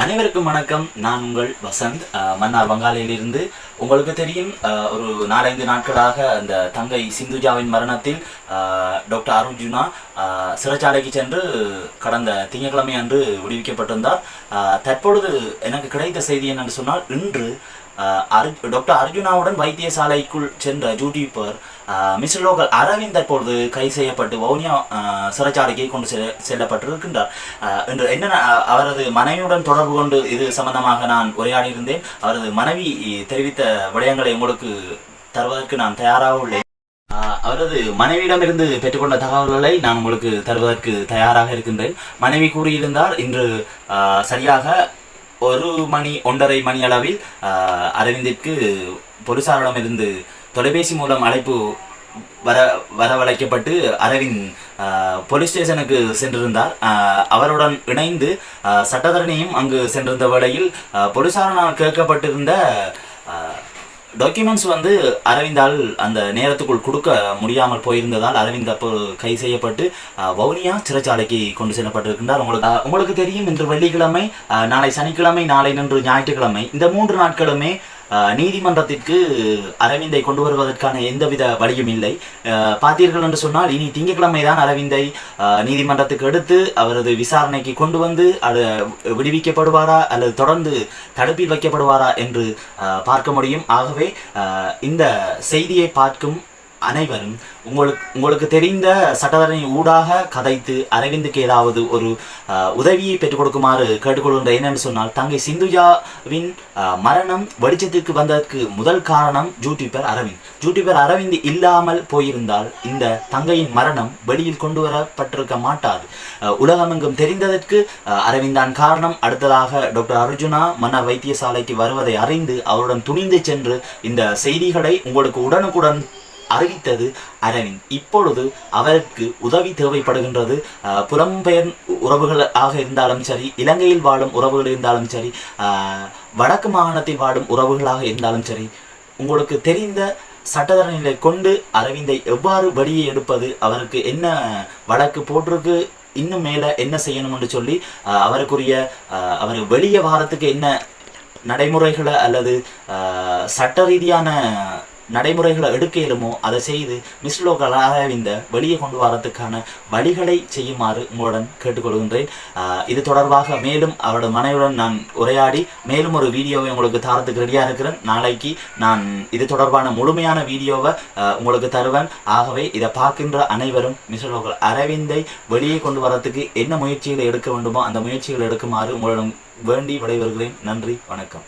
அனைவருக்கும் வணக்கம். நான் உங்கள் வசந்த் மன்னார் வங்காளியிலிருந்து. உங்களுக்கு தெரியும் ஒரு நாலஞ்சு நாட்களாக அந்த தங்கை சிந்துஜாவின் மரணத்தில் டாக்டர் அருஜுனா சிறைச்சாலைக்கு சென்று கடந்த திங்கட்கிழமை அன்று விடுவிக்கப்பட்டிருந்தார். தற்பொழுது எனக்கு கிடைத்த செய்தி என்னென்னு சொன்னால் இன்று அரு டாக்டர் அர்ஜுனாவுடன் வைத்தியசாலைக்குள் சென்ற யூடியூபர் மிஸ்டர் லோகல் அரவிந்த் தற்பொழுது கைது செய்யப்பட்டு வவுனியா சிறைச்சாலைக்கு கொண்டு செல்ல செல்லப்பட்டிருக்கின்றார். என்று இன்று என்ன அவரது மனைவியுடன் தொடர்பு கொண்டு இது சம்பந்தமாக நான் உரையாடி இருந்தேன் அவரது மனைவி தெரிவித்த விடயங்களை உங்களுக்கு தருவதற்கு நான் தயாராக உள்ளேன். அவரது மனைவியிடமிருந்து பெற்றுக்கொண்ட தகவல்களை நான் உங்களுக்கு தருவதற்கு தயாராக இருக்கின்றேன். மனைவி கூறியிருந்தார் இன்று சரியாக ஒரு மணி ஒன்றரை மணி அளவில் அரவிந்திற்கு பொலிசாரிடமிருந்து தொலைபேசி மூலம் அழைப்பு வர வரவழைக்கப்பட்டு அரவிந்த் போலீஸ் ஸ்டேஷனுக்கு சென்றிருந்தார். அவருடன் இணைந்து சட்டத்தரணியும் அங்கு சென்றிருந்த வேளையில் ஆஹ், கேட்கப்பட்டிருந்த டாக்குமெண்ட்ஸ் வந்து அரவிந்தால் அந்த நேரத்துக்குள் கொடுக்க முடியாமல் போயிருந்ததால் அரவிந்த் அப்போ கை செய்யப்பட்டு அஹ், வவுனியா சிறைச்சாலைக்கு கொண்டு செல்லப்பட்டிருக்கின்றார். உங்களுக்கு உங்களுக்கு தெரியும் இன்று வெள்ளிக்கிழமை நாளை சனிக்கிழமை நாளை நின்று ஞாயிற்றுக்கிழமை. இந்த மூன்று நாட்களுமே நீதிமன்றத்திற்கு அரவிந்தை கொண்டு வருவதற்கான எந்தவித வழியும் இல்லை. பார்த்தீர்கள் என்று சொன்னால் இனி திங்கட்கிழமை தான் அரவிந்தை நீதிமன்றத்துக்கு எடுத்து அவரது விசாரணைக்கு கொண்டு வந்து அது விடுவிக்கப்படுவாரா அல்லது தொடர்ந்து தடுப்பில் வைக்கப்படுவாரா என்று பார்க்க முடியும். ஆகவே இந்த செய்தியை பார்க்கும் அனைவரும் உங்களுக்கு உங்களுக்கு தெரிந்த சட்டத்தரணி ஊடாக கதைத்து அரவிந்துக்கு ஏதாவது ஒரு உதவியை பெற்றுக் கொடுக்குமாறு கேட்டுக்கொள்கின்ற என்னென்னு சொன்னால் தங்கை சிந்துஜாவின் மரணம் வெளிச்சத்திற்கு வந்ததற்கு முதல் காரணம் யூடியூபர் அரவிந்த். யூடியூபர் அரவிந்த் இல்லாமல் போயிருந்தால் இந்த தங்கையின் மரணம் வெளியில் கொண்டு வரப்பட்டிருக்க மாட்டாது. உலகமெங்கும் தெரிந்ததற்கு அரவிந்தான் காரணம். அடுத்ததாக டாக்டர் அர்ஜுனா மன்னர் வைத்தியசாலைக்கு வருவதை அறிந்து அவருடன் துணிந்து சென்று இந்த செய்திகளை உங்களுக்கு உடனுக்குடன் அறிவித்தது அரவிந்த். இப்பொழுது அவருக்கு உதவி தேவைப்படுகின்றது. புலம்பெயர் உறவுகளாக இருந்தாலும் சரி இலங்கையில் வாழும் உறவுகள் இருந்தாலும் சரி வடக்கு மாகாணத்தில் வாழும் உறவுகளாக இருந்தாலும் சரி உங்களுக்கு தெரிந்த சட்டத்தரணிகளை கொண்டு அரவிந்தை எவ்வாறு வெளியே எடுப்பது அவருக்கு என்ன வழக்கு போட்டிருக்கு இன்னும் மேலே என்ன செய்யணும் என்று சொல்லி அவருக்குரிய அவர் வெளியே வாரத்துக்கு என்ன நடைமுறைகளை அல்லது சட்ட ரீதியான நடைமுறைகளை எடுக்க இயலுமோ அதை செய்து மிஸ்லோக்களாக இந்த வெளியே கொண்டு வரதுக்கான வழிகளை செய்யுமாறு உங்களுடன் கேட்டுக்கொள்கின்றேன். இது தொடர்பாக மேலும் அவரோட மனைவியுடன் நான் உரையாடி மேலும் ஒரு வீடியோவை உங்களுக்கு தாரத்துக்கு ரெடியாக இருக்கிறேன். நாளைக்கு நான் இது தொடர்பான முழுமையான வீடியோவை உங்களுக்கு தருவேன். ஆகவே இதை பார்க்கின்ற அனைவரும் மிஸ்லோகல் அரவிந்தை வெளியே கொண்டு வரத்துக்கு என்ன முயற்சிகளை எடுக்க வேண்டுமோ அந்த முயற்சிகளை எடுக்குமாறு உங்களிடம் வேண்டி விடைபெறுகிறேன். நன்றி வணக்கம்.